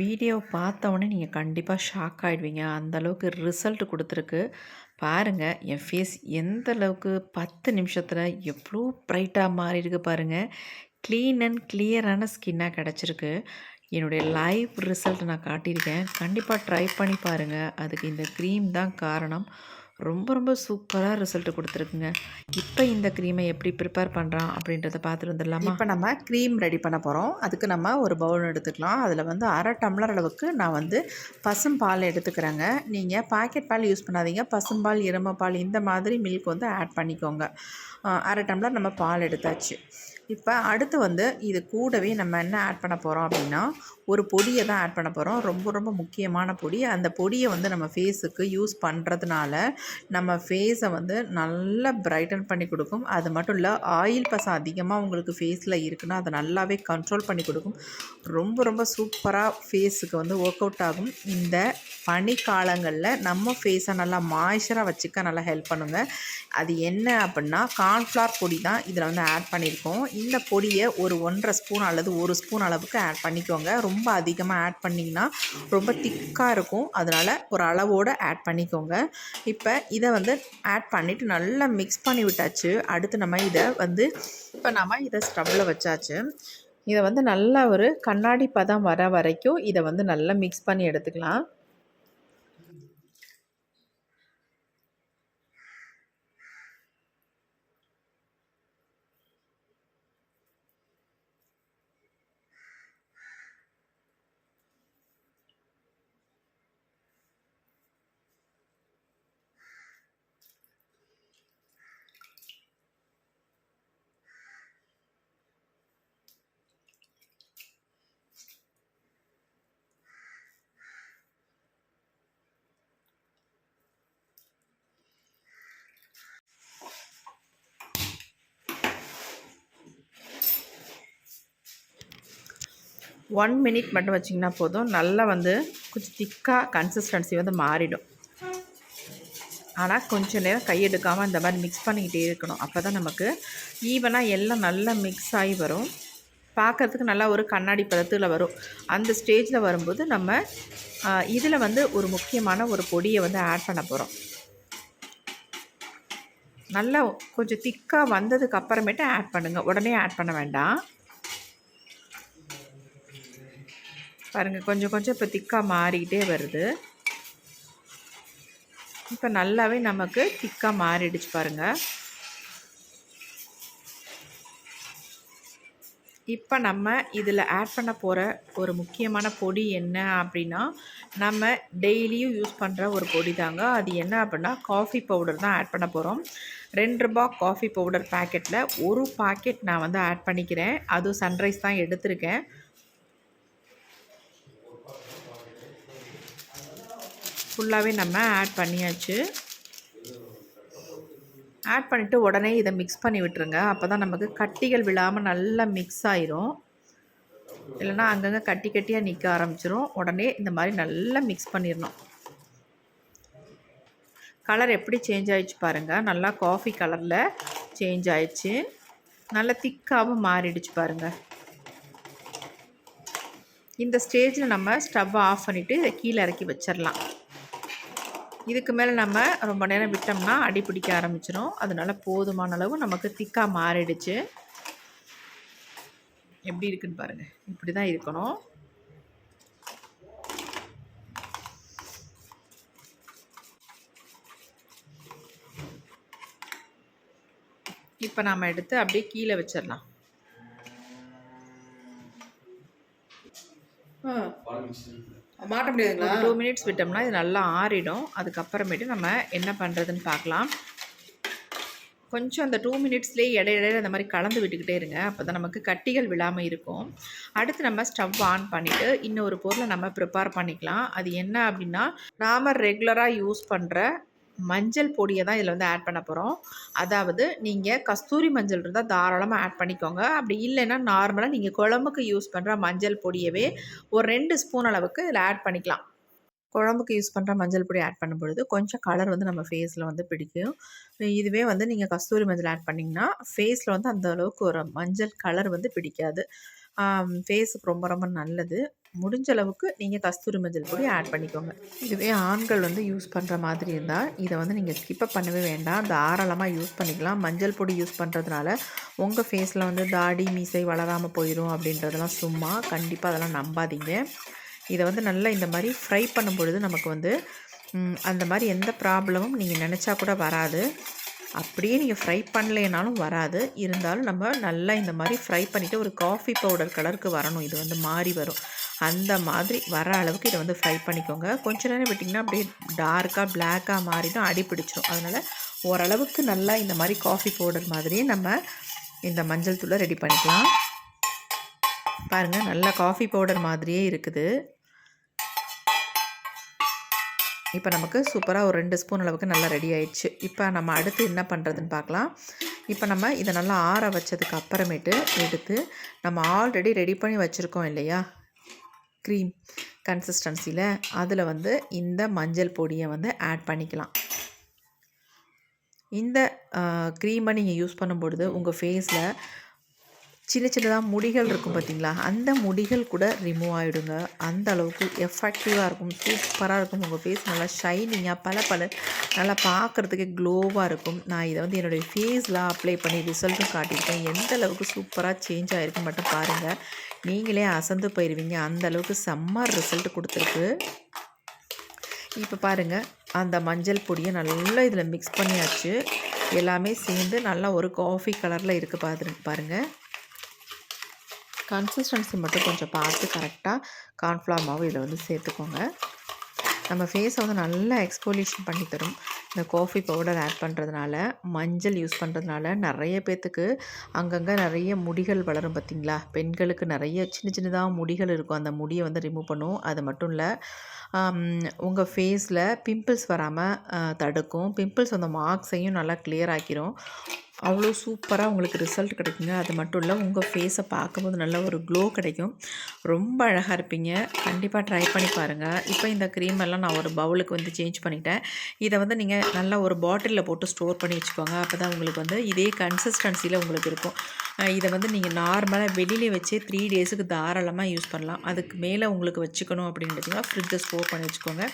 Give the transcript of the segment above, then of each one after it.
Video பார்த்தோன்னே நீங்கள் கண்டிப்பாக ஷாக் ஆகிடுவீங்க அந்த அளவுக்கு ரிசல்ட் கொடுத்துருக்கு. பாருங்கள் என் ஃபேஸ் எந்த அளவுக்கு பத்து நிமிஷத்தில் எவ்வளோ ப்ரைட்டாக மாறியிருக்கு பாருங்கள் க்ளீன் அண்ட் கிளியரான ஸ்கின்னாக கிடச்சிருக்கு. என்னுடைய லைவ் ரிசல்ட் நான் காட்டியிருக்கேன். கண்டிப்பாக ட்ரை பண்ணி பாருங்கள் அதுக்கு இந்த க்ரீம் தான் காரணம். ரொம்ப ரொம்ப சூப்பராக ரிசல்ட் கொடுத்துருக்குங்க. இப்போ இந்த க்ரீமை எப்படி ப்ரிப்பேர் பண்ணுறான் அப்படின்றத பார்த்துட்டு வந்துடலாமா இப்போ நம்ம க்ரீம் ரெடி பண்ண போகிறோம் அதுக்கு நம்ம ஒரு பவுல் எடுத்துக்கலாம். அதில் வந்து அரை டம்ளர் அளவுக்கு நான் வந்து பசும் பால் எடுத்துக்கிறேங்க. நீங்கள் பாக்கெட் பால் யூஸ் பண்ணாதீங்க. பசும்பால் பால் இந்த மாதிரி மில்க் வந்து ஆட் பண்ணிக்கோங்க. அரை டம்ளர் நம்ம பால் எடுத்தாச்சு. இப்போ அடுத்து வந்து இது கூடவே நம்ம என்ன ஆட் பண்ண போகிறோம் அப்படின்னா ஒரு பொடியை தான் ஆட் பண்ண போகிறோம் ரொம்ப ரொம்ப முக்கியமான பொடி. அந்த பொடியை வந்து நம்ம ஃபேஸுக்கு யூஸ் பண்ணுறதுனால நம்ம ஃபேஸை வந்து நல்லா பிரைட்டன் பண்ணி கொடுக்கும். அது மட்டும் இல்லை ஆயில் பசம் அதிகமாக உங்களுக்கு ஃபேஸில் இருக்குன்னா அதை நல்லாவே கண்ட்ரோல் பண்ணி கொடுக்கும். ரொம்ப ரொம்ப சூப்பராக ஃபேஸுக்கு வந்து ஒர்க் அவுட் ஆகும். இந்த பனிக்காலங்களில் நம்ம ஃபேஸை நல்லா மாய்ச்சராக வச்சுக்க நல்லா ஹெல்ப் பண்ணுங்கள் அது என்ன அப்படின்னா கார்ன்ஃப்ளவர் பொடி தான் இதில் வந்து ஆட் பண்ணியிருக்கோம். இந்த பொடியை ஒரு ஒன்றரை ஸ்பூன் அல்லது ஒரு ஸ்பூன் அளவுக்கு ஆட் பண்ணிக்கோங்க. ரொம்ப அதிகமாக ஆட் பண்ணிங்கன்னா ரொம்ப திக்காக இருக்கும். அதனால் ஒரு அளவோடு ஆட் பண்ணிக்கோங்க. இப்போ இதை வந்து ஆட் பண்ணிவிட்டு நல்லா மிக்ஸ் பண்ணி விட்டாச்சு. அடுத்து நம்ம இதை வந்து இப்போ நம்ம இதை ஸ்டவ்வில் வச்சாச்சு. இதை வந்து நல்லா ஒரு கண்ணாடி பதம் வர வரைக்கும் இதை வந்து நல்லா மிக்ஸ் பண்ணி எடுத்துக்கலாம். ஒன் மினிட் மட்டும் வச்சிங்கன்னா போதும். நல்லா வந்து கொஞ்சம் திக்காக கன்சிஸ்டன்சி வந்து மாறிடும். ஆனால் கொஞ்சம் நேரம் கையெடுக்காமல் இந்த மாதிரி மிக்ஸ் பண்ணிக்கிட்டே இருக்கணும். அப்போ தான் நமக்கு ஈவனாக எல்லாம் நல்லா மிக்ஸ் ஆகி வரும். பார்க்கறதுக்கு நல்லா ஒரு கண்ணாடி பதத்தில் வரும். அந்த ஸ்டேஜில் வரும்போது நம்ம இதில் வந்து ஒரு முக்கியமான ஒரு பொடியை வந்து ஆட் பண்ண போகிறோம் நல்லா கொஞ்சம் திக்காக வந்ததுக்கு அப்புறமேட்டு ஆட் பண்ணுங்கள் உடனே ஆட் பண்ண வேண்டாம். பாருங்கள் கொஞ்சம் கொஞ்சம் இப்போ திக்காக மாறிக்கிட்டே வருது. இப்போ நல்லாவே நமக்கு திக்காக மாறிடுச்சு பாருங்கள் இப்போ நம்ம இதில் ஆட் பண்ண போகிற ஒரு முக்கியமான பொடி என்ன அப்படின்னா நம்ம டெய்லியும் யூஸ் பண்ணுற ஒரு பொடி தாங்க. அது என்ன அப்படின்னா காஃபி பவுடர் தான் ஆட் பண்ண போகிறோம் ரெண்டு ரூபா காஃபி பவுடர் பேக்கெட்டில் ஒரு பாக்கெட் நான் வந்து ஆட் பண்ணிக்கிறேன். அதுவும் சன்ரைஸ் தான் எடுத்திருக்கேன். ஃபுல்லாகவே நம்ம ஆட் பண்ணியாச்சு. ஆட் பண்ணிவிட்டு உடனே இதை மிக்ஸ் பண்ணி விட்டுருங்க. அப்போ தான் நமக்கு கட்டிகள் விழாமல் நல்லா மிக்ஸ் ஆயிரும். இல்லைன்னா அங்கங்கே கட்டி கட்டியாக நிற்க ஆரம்பிச்சிரும். உடனே இந்த மாதிரி நல்லா மிக்ஸ் பண்ணிடணும் கலர் எப்படி சேஞ்ச் ஆயிடுச்சு பாருங்கள் நல்லா காஃபி கலரில் சேஞ்ச் ஆயிடுச்சு. நல்லா திக்காகவும் மாறிடுச்சு பாருங்கள் இந்த ஸ்டேஜில் நம்ம ஸ்டவ்வை ஆஃப் பண்ணிவிட்டு இதை கீழே இறக்கி வச்சிடலாம் இதுக்கு மேலே நம்ம ரொம்ப நேரம் விட்டோம்னா அடி பிடிக்க ஆரம்பிச்சிடும் அதனால போதுமான அளவு நமக்கு திக்காக மாறிடுச்சு. எப்படி இருக்குன்னு பாருங்கள் இப்படி தான் இருக்கணும். இப்போ நாம் எடுத்து அப்படியே கீழே வச்சிடலாம். மாட்ட முடியாதுங்களா? டூ மினிட்ஸ் விட்டோம்னா இது நல்லா ஆறிடும். அதுக்கப்புறமேட்டு நம்ம என்ன பண்ணுறதுன்னு பார்க்கலாம். கொஞ்சம் அந்த டூ மினிட்ஸ்லேயே இடையிடையில அந்த மாதிரி கலந்து விட்டுக்கிட்டே இருங்க. அப்போ தான் நமக்கு கட்டிகள் விழாமல் இருக்கும். அடுத்து நம்ம ஸ்டவ் ஆன் பண்ணிவிட்டு இன்னொரு பொருளை நம்ம ப்ரிப்பேர் பண்ணிக்கலாம். அது என்ன அப்படின்னா நாம் ரெகுலராக யூஸ் பண்ணுற மஞ்சள் பொடியை தான் இதில் வந்து ஆட் பண்ண போகிறோம் அதாவது நீங்கள் கஸ்தூரி மஞ்சள் இருந்தால் தாராளமாக ஆட் பண்ணிக்கோங்க. அப்படி இல்லைன்னா நார்மலாக நீங்கள் குழம்புக்கு யூஸ் பண்ணுற மஞ்சள் பொடியவே ஒரு ரெண்டு ஸ்பூன் அளவுக்கு இதில் ஆட் பண்ணிக்கலாம். குழம்புக்கு யூஸ் பண்ணுற மஞ்சள் பொடி ஆட் பண்ணும் பொழுது கொஞ்சம் கலர் வந்து நம்ம ஃபேஸில் வந்து பிடிக்கும். இதுவே வந்து நீங்கள் கஸ்தூரி மஞ்சள் ஆட் பண்ணிங்கன்னா ஃபேஸில் வந்து அந்த அளவுக்கு ஒரு மஞ்சள் கலர் வந்து பிடிக்காது. ஃபேஸுக்கு ரொம்ப ரொம்ப நல்லது. முடிஞ்ச அளவுக்கு நீங்கள் கஸ்தூரி மஞ்சள் பொடி ஆட் பண்ணிக்கோங்க. இதுவே ஆண்கள் வந்து யூஸ் பண்ணுற மாதிரி இருந்தால் இதை வந்து நீங்கள் ஸ்கிப்பை பண்ணவே வேண்டாம். தாராளமாக யூஸ் பண்ணிக்கலாம். மஞ்சள் பொடி யூஸ் பண்ணுறதுனால உங்கள் ஃபேஸில் வந்து தாடி மீசை வளராமல் போயிடும் அப்படின்றதெல்லாம் சும்மா கண்டிப்பாக அதெல்லாம் நம்பாதீங்க. இதை வந்து நல்லா இந்த மாதிரி ஃப்ரை பண்ணும் பொழுது நமக்கு வந்து அந்த மாதிரி எந்த ப்ராப்ளமும் நீங்கள் நினச்சா கூட வராது. அப்படியே நீங்கள் ஃப்ரை பண்ணலைனாலும் வராது. இருந்தாலும் நம்ம நல்லா இந்த மாதிரி ஃப்ரை பண்ணிவிட்டு ஒரு காஃபி பவுடர் கலருக்கு வரணும். இது வந்து மாறி வரும். அந்த மாதிரி வர அளவுக்கு இதை வந்து ஃப்ரை பண்ணிக்கோங்க. கொஞ்ச நேரம் விட்டிங்கன்னா அப்படியே டார்க்காக பிளாக்காக மாறிடும் அடிபிடிச்சிடும் அதனால் ஓரளவுக்கு நல்லா இந்த மாதிரி காஃபி பவுடர் மாதிரியே நம்ம இந்த மஞ்சள் தூளை ரெடி பண்ணிக்கலாம். பாருங்கள் நல்லா காஃபி பவுடர் மாதிரியே இருக்குது. இப்போ நமக்கு சூப்பராக ஒரு ரெண்டு ஸ்பூன் அளவுக்கு நல்லா ரெடி ஆயிடுச்சு. இப்போ நம்ம அடுத்து என்ன பண்ணுறதுன்னு பார்க்கலாம். இப்போ நம்ம இதை நல்லா ஆற வச்சதுக்கு அப்புறமேட்டு எடுத்து நம்ம ஆல்ரெடி ரெடி பண்ணி வச்சுருக்கோம் இல்லையா? க்ரீம் கன்சிஸ்டன்சியில் அதில் வந்து இந்த மஞ்சள் பொடியை வந்து ஆட் பண்ணிக்கலாம். இந்த க்ரீமை நீங்கள் யூஸ் பண்ணும்பொழுது உங்கள் ஃபேஸில் சின்ன சின்னதாக முடிகள் இருக்கும் பார்த்தீங்களா அந்த முடிகள் கூட ரிமூவ் ஆகிடுங்க அந்த அளவுக்கு எஃபெக்டிவாக இருக்கும் சூப்பராக இருக்கும். உங்கள் ஃபேஸ் நல்லா ஷைனிங்காக பல பல நல்லா பார்க்குறதுக்கு க்ளோவாக இருக்கும். நான் இதை வந்து என்னுடைய ஃபேஸில் அப்ளை பண்ணி ரிசல்ட்டும் காட்டியிருக்கேன். எந்த அளவுக்கு சூப்பராக சேஞ்ச் ஆகிருக்கு மட்டும் பாருங்கள் நீங்களே அசந்து போயிடுவீங்க அந்த அளவுக்கு செம்ம ரிசல்ட் கொடுத்துருக்கு. இப்போ பாருங்கள் அந்த மஞ்சள் பொடியை நல்லா இதில் மிக்ஸ் பண்ணியாச்சு. எல்லாமே சேர்ந்து நல்லா ஒரு காஃபி கலரில் இருக்குது பாரு பாருங்கள் கன்சிஸ்டன்சி மட்டும் கொஞ்சம் பார்த்து கரெக்டாக கார்ன்ஃப்ளவர் மாவு இதில் வந்து சேர்த்துக்கோங்க. நம்ம ஃபேஸை வந்து நல்லா எக்ஸ்போலியூஷன் பண்ணி தரும். இந்த காஃபி பவுடர் ஆட் பண்ணுறதுனால மஞ்சள் யூஸ் பண்ணுறதுனால நிறைய பேர்த்துக்கு அங்கங்கே நிறைய முடிகள் வளரும் பார்த்தீங்களா? பெண்களுக்கு நிறைய சின்ன சின்னதாக முடிகள் இருக்கும். அந்த முடியை வந்து ரிமூவ் பண்ணும். அது மட்டும் இல்லை உங்கள் ஃபேஸில் பிம்பிள்ஸ் வராமல் தடுக்கும். பிம்பிள்ஸ் அந்த மார்க்ஸையும் நல்லா கிளியர் ஆக்கிரும். அவ்வளோ சூப்பராக உங்களுக்கு ரிசல்ட் கிடைக்குங்க. அது மட்டும் இல்லை உங்கள் ஃபேஸை பார்க்கும்போது நல்ல ஒரு க்ளோ கிடைக்கும். ரொம்ப அழகாக இருப்பீங்க. கண்டிப்பாக ட்ரை பண்ணி பாருங்கள் இப்போ இந்த க்ரீம் எல்லாம் நான் ஒரு பவுலுக்கு வந்து சேஞ்ச் பண்ணிட்டேன். இதை வந்து நீங்கள் நல்லா ஒரு பாட்டிலில் போட்டு ஸ்டோர் பண்ணி வச்சுக்கோங்க. அப்போ தான் உங்களுக்கு வந்து இதே கன்சிஸ்டன்சியில் உங்களுக்கு இருக்கும். இதை வந்து நீங்கள் நார்மலாக வெளியிலே வச்சு த்ரீ டேஸுக்கு தாராளமாக யூஸ் பண்ணலாம். அதுக்கு மேலே உங்களுக்கு வச்சுக்கணும் அப்படின்னு பார்த்தீங்கன்னா ஃப்ரிட்ஜை ஸ்டோர் பண்ணி வச்சுக்கோங்க.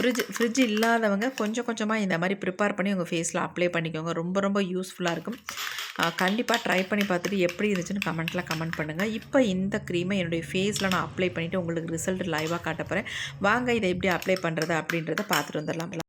ஃப்ரிட்ஜ் ஃப்ரிட்ஜ் இல்லாதவங்க கொஞ்சம் கொஞ்சமாக இந்த மாதிரி ப்ரிப்பேர் பண்ணி உங்கள் ஃபேஸில் அப்ளை பண்ணிக்கோங்க. ரொம்ப ரொம்ப யூஸ்ஃபுல்லாக இருக்கும். கண்டிப்பாக ட்ரை பண்ணி பார்த்துட்டு எப்படி இருந்துச்சுன்னு கமெண்ட்டில் கமெண்ட் பண்ணுங்கள் இப்போ இந்த க்ரீமை என்னுடைய ஃபேஸில் நான் அப்ளை பண்ணிவிட்டு உங்களுக்கு ரிசல்ட் லைவாக காட்ட போகிறேன் வாங்க இதை எப்படி அப்ளை பண்ணுறது அப்படின்றத பார்த்துட்டு வந்துடலாம்.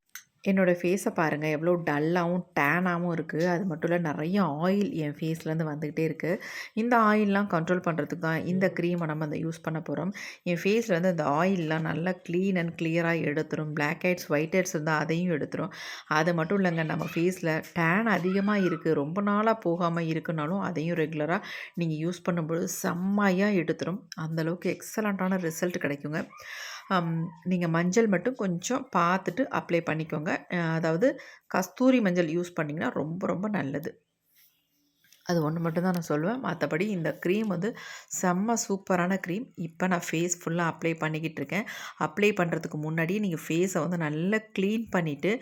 என்னோடய ஃபேஸை பாருங்கள் எவ்வளோ டல்லாகவும் டேனாகவும் இருக்குது அது மட்டும் இல்லை நிறைய ஆயில் என் ஃபேஸ்லேருந்து வந்துக்கிட்டே இருக்குது இந்த ஆயிலெலாம் கண்ட்ரோல் பண்ணுறதுக்கு தான் இந்த க்ரீமை நம்ம அந்த யூஸ் பண்ண போகிறோம் என் ஃபேஸில் வந்து இந்த ஆயிலெலாம் நல்லா க்ளீன் அண்ட் கிளியராக எடுத்துரும். பிளாக் ஹெட்ஸ் ஒயிட் ஹெட்ஸ் இருந்தால் அதையும் எடுத்துரும். அது மட்டும் இல்லைங்க நம்ம ஃபேஸில் டேன் அதிகமாக இருக்குது ரொம்ப நாளாக போகாமல் இருக்குனாலும் அதையும் ரெகுலராக நீங்கள் யூஸ் பண்ணும்போது செம்மையாக எடுத்துரும். அந்தளவுக்கு எக்ஸலண்ட்டான ரிசல்ட் கிடைக்குங்க. நீங்கள் மஞ்சள் மட்டும் கொஞ்சம் பார்த்துட்டு அப்ளை பண்ணிக்கோங்க. அதாவது கஸ்தூரி மஞ்சள் யூஸ் பண்ணிங்கன்னா ரொம்ப ரொம்ப நல்லது. அது ஒன்று மட்டும் தான் நான் சொல்லுவேன். மற்றபடி இந்த க்ரீம் வந்து செம்ம சூப்பரான க்ரீம் இப்போ நான் ஃபேஸ் ஃபுல்லாக அப்ளை பண்ணிக்கிட்டு இருக்கேன். அப்ளை பண்ணுறதுக்கு முன்னாடி நீங்கள் ஃபேஸை வந்து நல்லா க்ளீன் பண்ணிவிட்டு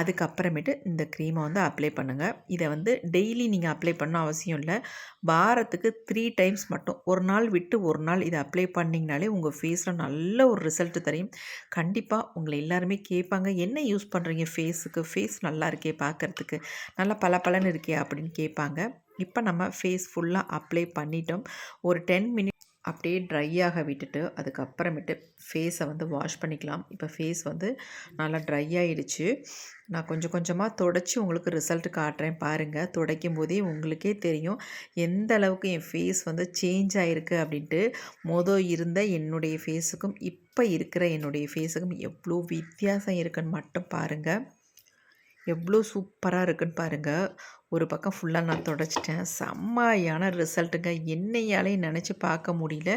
அதுக்கப்புறமேட்டு இந்த க்ரீமை வந்து அப்ளை பண்ணுங்கள் இதை வந்து டெய்லி நீங்கள் அப்ளை பண்ண அவசியம் இல்லை. வாரத்துக்கு த்ரீ டைம்ஸ் மட்டும். ஒரு நாள் விட்டு ஒரு நாள் இதை அப்ளை பண்ணிங்கனாலே உங்கள் ஃபேஸில் நல்ல ஒரு ரிசல்ட் தெரியும் கண்டிப்பாக உங்களை எல்லாருமே கேட்பாங்க என்ன யூஸ் பண்ணுறீங்க ஃபேஸுக்கு ஃபேஸ் நல்லா இருக்கே பார்க்குறதுக்கு நல்லா பளபளன்னு இருக்கே அப்படின்னு கேட்பாங்க இப்போ நம்ம ஃபேஸ் ஃபுல்லாக அப்ளை பண்ணிட்டோம். ஒரு டென் மினிட் அப்படியே ட்ரை ஆக விட்டுட்டு அதுக்கப்புறமேட்டு ஃபேஸை வந்து வாஷ் பண்ணிக்கலாம். இப்போ ஃபேஸ் வந்து நல்லா ட்ரை ஆகிடுச்சு நான் கொஞ்சம் கொஞ்சமாக தொடச்சி உங்களுக்கு ரிசல்ட் காட்டுறேன் பாருங்கள் துடைக்கும் போதே உங்களுக்கே தெரியும் எந்த அளவுக்கு என் ஃபேஸ் வந்து சேஞ்ச் ஆகிருக்கு அப்படின்ட்டு. மொதல் இருந்த என்னுடைய ஃபேஸுக்கும் இப்போ இருக்கிற என்னுடைய ஃபேஸுக்கும் எவ்வளோ வித்தியாசம் இருக்குன்னு மட்டும் பாருங்கள் எவ்வளோ சூப்பராக இருக்குன்னு பாருங்கள் ஒரு பக்கம் ஃபுல்லாக நான் தொடச்சிட்டேன். செம்மையான ரிசல்ட்டுங்க. என்னையாலே நினச்சி பார்க்க முடியல.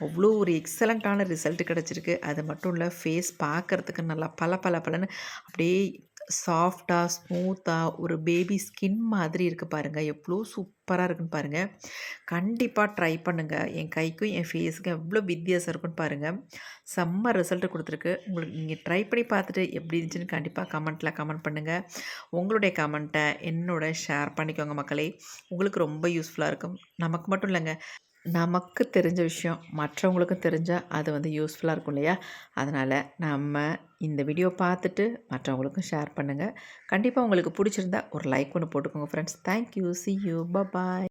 அவ்வளோ ஒரு எக்ஸலண்ட்டான ரிசல்ட் கிடச்சிருக்கு. அது மட்டும் இல்லை ஃபேஸ் பார்க்குறதுக்கு நல்லா பல பல பலன்னு அப்படியே சாஃப்டாக ஸ்மூத்தாக ஒரு பேபி ஸ்கின் மாதிரி இருக்குது பாருங்கள் எவ்வளோ சூப்பராக இருக்குன்னு பாருங்கள் கண்டிப்பாக ட்ரை பண்ணுங்கள் என் கைக்கும் என் ஃபேஸுக்கும் எவ்வளோ வித்தியாசம் இருக்குன்னு பாருங்கள் செம்ம ரிசல்ட் கொடுத்துருக்கு. உங்களுக்கு நீங்கள் ட்ரை பண்ணி பார்த்துட்டு எப்படி இருந்துச்சுன்னு கண்டிப்பாக கமெண்ட்டில் கமெண்ட் பண்ணுங்கள் உங்களுடைய கமெண்ட்டை என்னோட ஷேர் பண்ணிக்கோங்க மக்களே. உங்களுக்கு ரொம்ப யூஸ்ஃபுல்லாக இருக்கும். நமக்கு மட்டும் இல்லைங்க நமக்கு தெரிஞ்ச விஷயம் மற்றவங்களுக்கும் தெரிஞ்சால் அது வந்து யூஸ்ஃபுல்லாக இருக்கும் இல்லையா? அதனால் நம்ம இந்த வீடியோ பார்த்துட்டு மற்றவங்களுக்கும் ஷேர் பண்ணுங்கள் கண்டிப்பாக உங்களுக்கு பிடிச்சிருந்தா ஒரு லைக் ஒன்று போட்டுக்கோங்க friends thank you see you bye